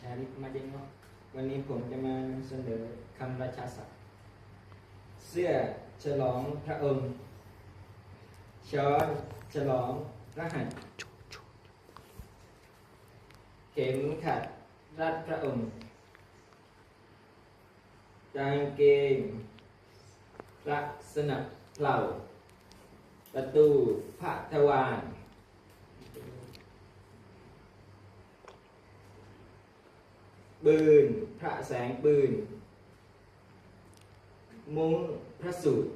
ชาริกมาเดงเนาะวันนี้ผมจะมานำเสนอคำราชาศัพท์ เสื้อฉลองพระองค์ ช้อนฉลองพระหัตถ์เข็มขัดรัดพระองค์กางเกงลักษณะเปล่า ประตูพระทวาร ปืน พระแสงปืน มุ้งพระสูตร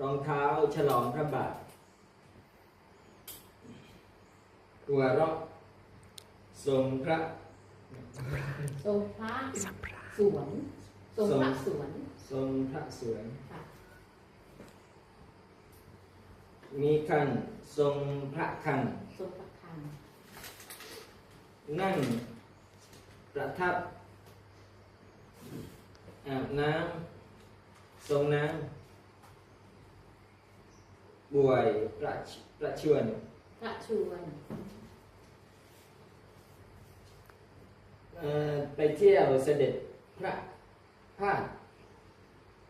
รองเท้าฉลองพระบาทตัวเรอกทรงพระทรงพระสวนทรงพระสวนทรงพระสวนค่ะมีคันทรงพระคันทรงพระคัน นั่งประทับอาบน้ำทรงน้ำบวยประชประชวนพระชวนเอ่อไปเที่ยวเสด็จพระพาท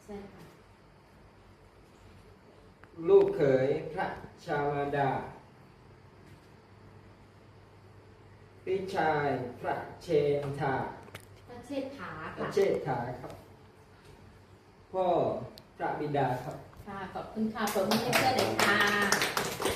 ใช่ค่ะลูกเขยพระชามาดา พี่ชายพระเชนทาพระเชษฐาพระค่ะเชษฐาครับ พ่อพระบิดาครับ ค่ะขอบคุณค่ะผมให้เพื่อเด็กค่ะ